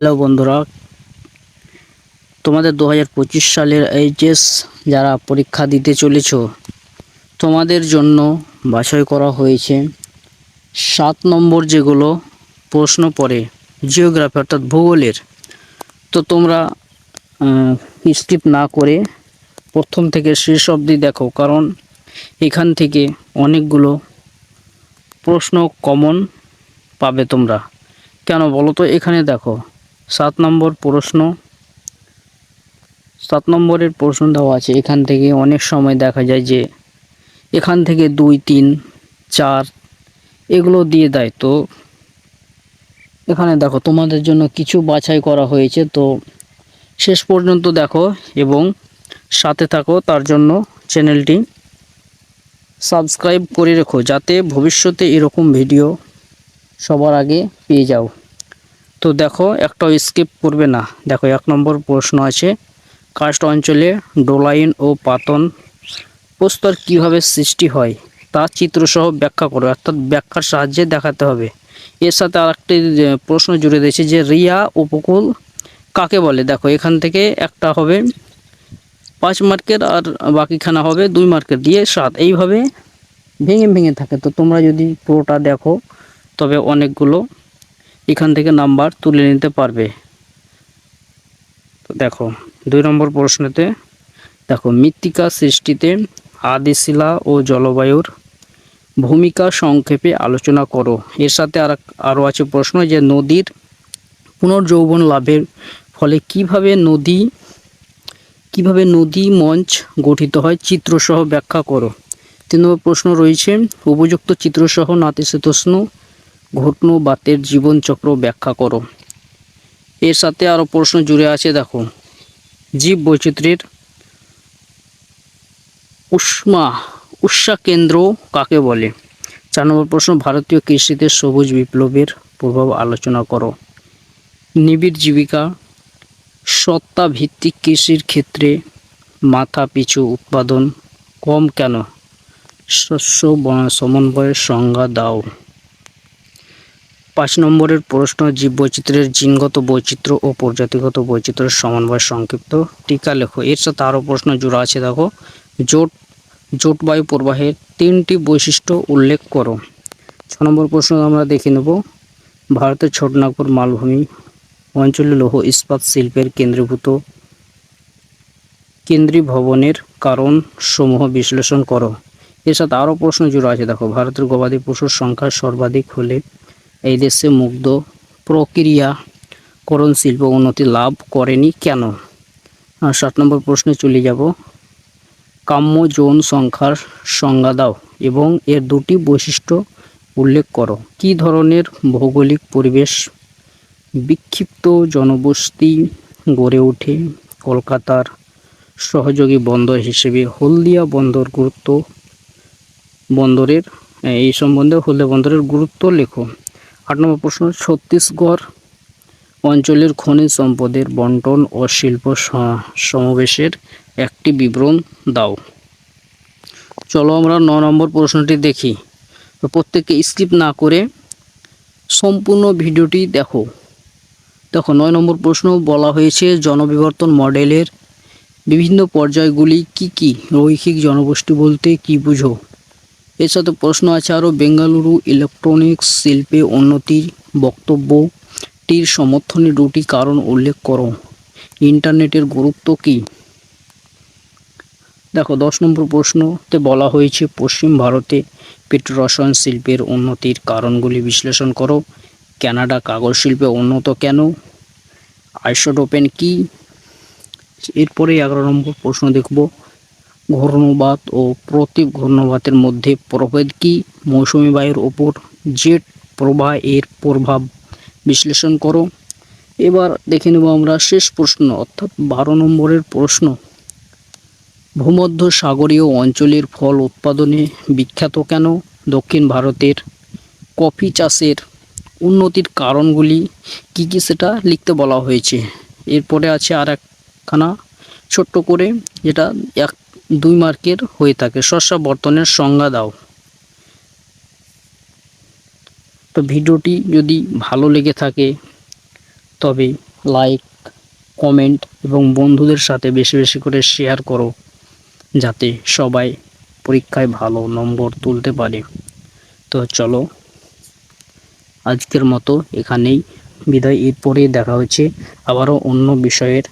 Hello বন্ধুরা, তোমাদের দু হাজার পঁচিশ সালের এইচএস যারা পরীক্ষা দিতে চলেছ, তোমাদের জন্য বাছাই করা হয়েছে সাত নম্বর যেগুলো প্রশ্ন পড়ে, জিওগ্রাফি অর্থাৎ ভূগোলের। তো তোমরা স্কিপ না করে প্রথম থেকে শেষ অবধি দেখো, কারণ এখান থেকে অনেকগুলো প্রশ্ন কমন পাবে তোমরা। কেন বলো তো? এখানে দেখো সাত নম্বর প্রশ্ন। সাত নম্বরের প্রশ্ন দেওয়া আছে, এখান থেকে অনেক সময় দেখা যায় যে এখান থেকে দুই, তিন, চার, এগুলো দিয়ে দেয়। তো এখানে দেখো, তোমাদের জন্য কিছু বাছাই করা হয়েছে। তো শেষ পর্যন্ত দেখো এবং সাথে থাকো, তার জন্য চ্যানেলটি সাবস্ক্রাইব করে রেখো, যাতে ভবিষ্যতে এরকম ভিডিও সবার আগে পেয়ে যাও। তো দেখো একটাও স্কিপ করবে না। দেখো, এক নম্বর প্রশ্ন আছে, কাস্ট অঞ্চলে ডোলাইন ও পাতন প্রস্তর কীভাবে সৃষ্টি হয়, তা চিত্রসহ ব্যাখ্যা করো। অর্থাৎ ব্যাখ্যার সাহায্যে দেখাতে হবে। এর সাথে আরেকটি যে প্রশ্ন জুড়ে দিয়েছে যে, রিয়া উপকূল কাকে বলে? দেখো, এখান থেকে একটা হবে পাঁচ মার্কের আর বাকিখানা হবে দুই মার্কের। দিয়ে সাত, এইভাবে ভেঙে ভেঙে থাকে। তো তোমরা যদি পুরোটা দেখো, তবে অনেকগুলো এখান থেকে নাম্বার তুলে নিতে পারবে। তো দেখো, দুই নম্বর প্রশ্নতে, দেখো, মৃত্তিকা সৃষ্টিতে আদিশিলা ও জলবায়ুর ভূমিকা সংক্ষেপে আলোচনা করো। এর সাথে আর আরও আছে প্রশ্ন যে নদীর পুনর্যৌবন লাভের ফলে কীভাবে নদী কীভাবে নদী মঞ্চ গঠিত হয় চিত্রসহ ব্যাখ্যা করো। তিন নম্বর প্রশ্ন রয়েছে, উপযুক্ত চিত্রসহ নাতিশীতোষ্ণ ঘটনো বাতের জীবনচক্র ব্যাখ্যা করো। এর সাথে আরও প্রশ্ন জুড়ে আছে, দেখো। জীব বৈচিত্র্যের উষ্মা উৎসা কেন্দ্র কাকে বলে? চার নম্বর প্রশ্ন, ভারতীয় কৃষিতে সবুজ বিপ্লবের প্রভাব আলোচনা করো। নিবিড় জীবিকা সত্তা ভিত্তিক কৃষির ক্ষেত্রে মাথা পিছু উৎপাদন কম কেন? শস্য সমন্বয়ের সংজ্ঞা দাও। পাঁচ নম্বরের প্রশ্ন, জীববৈচিত্র্যের জিনগত বৈচিত্র্য ও প্রজাতিগত বৈচিত্র্যের সমন্বয় সংক্ষিপ্ত টিকা লেখো। এর সাথে আরও প্রশ্ন জুড়ে আছে, দেখো। জোট জোটবায়ু প্রবাহের তিনটি বৈশিষ্ট্য উল্লেখ করো। ছ নম্বর প্রশ্ন আমরা দেখে নেব। ভারতের ছোটনাগপুর মালভূমি অঞ্চলে লৌহ ইস্পাত শিল্পের কেন্দ্রীভূত কেন্দ্রীয় ভবনের কারণ সমূহ বিশ্লেষণ করো। এর সাথে আরও প্রশ্ন জুড়ে আছে, দেখো। ভারতের গবাদি পশুর সংখ্যা সর্বাধিক হলে এই দেশে মুগ্ধ প্রক্রিয়াকরণ শিল্প উন্নতি লাভ করেনি কেন? সাত নম্বর প্রশ্নে চলে যাব। কাম্য যৌন সংখ্যার সংজ্ঞা দাও এবং এর দুটি বৈশিষ্ট্য উল্লেখ করো। কী ধরনের ভৌগোলিক পরিবেশ বিক্ষিপ্ত জনবসতি গড়ে ওঠে? কলকাতার সহযোগী বন্দর হিসেবে হলদিয়া বন্দর গুরুত্ব বন্দরের, এই সম্বন্ধে হলদিয়া বন্দরের গুরুত্ব লেখো। আট নম্বর প্রশ্ন, ছত্তিশগড় অঞ্চলের খনিজ সম্পদের বন্টন ও শিল্প সমাবেশের একটি বিবরণ দাও। চলো আমরা ন নম্বর প্রশ্নটি দেখি। প্রত্যেককে স্কিপ না করে সম্পূর্ণ ভিডিওটি দেখো। দেখো, নয় নম্বর প্রশ্ন, বলা হয়েছে জনবিবর্তন মডেলের বিভিন্ন পর্যায়গুলি কি কি? রৈখিক জনগোষ্ঠী বলতে কি বুঝো? এর সাথে প্রশ্ন আছে আরও, বেঙ্গালুরু ইলেকট্রনিক্স শিল্পে উন্নতির বক্তব্যটির সমর্থনে দুটি কারণ উল্লেখ করো। ইন্টারনেটের গুরুত্ব কি? দেখো, দশ নম্বর প্রশ্নতে বলা হয়েছে, পশ্চিম ভারতে পেট্রোরসায়ন শিল্পের উন্নতির কারণগুলি বিশ্লেষণ করো। কানাডা কাগজ শিল্পে উন্নত কেন? আইসোটোপেন কি? এরপরে এগারো নম্বর প্রশ্ন দেখব। ঘূর্ণবাত ও প্রতি ঘূর্ণবাতের মধ্যে প্রভেদ কি? মৌসুমী বায়ুর ওপর জেট প্রবাহ এর প্রভাব বিশ্লেষণ করো। এবার দেখে নেব আমরা শেষ প্রশ্ন, অর্থাৎ বারো নম্বরের প্রশ্ন। ভূমধ্য সাগরীয় অঞ্চলের ফল উৎপাদনে বিখ্যাত কেন? দক্ষিণ ভারতের কফি চাষের উন্নতির কারণগুলি কি কি সেটা লিখতে বলা হয়েছে। এরপরে আছে আর একখানা ছোট্ট করে, যেটা এক দুই মার্কের হয়ে থাকে। শস্যাবর্তনের সংজ্ঞা দাও। তো ভিডিওটি যদি ভালো লেগে থাকে, তবে লাইক, কমেন্ট এবং বন্ধুদের সাথে বেশি বেশি করে শেয়ার করো, যাতে সবাই পরীক্ষায় ভালো নম্বর তুলতে পারে। তো চলো, আজকের মতো এখানেই বিদায়। এরপরে দেখা হচ্ছে আবারও অন্য বিষয়ের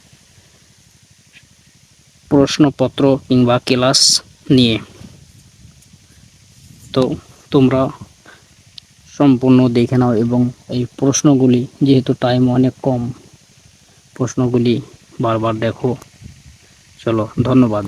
প্রশ্নপত্র কিংবা ক্লাস নিয়ে। তো তোমরা সম্পূর্ণ দেখে নাও এবং এই প্রশ্নগুলি, যেহেতু টাইম অনেক কম, প্রশ্নগুলি বারবার দেখো। চলো, ধন্যবাদ।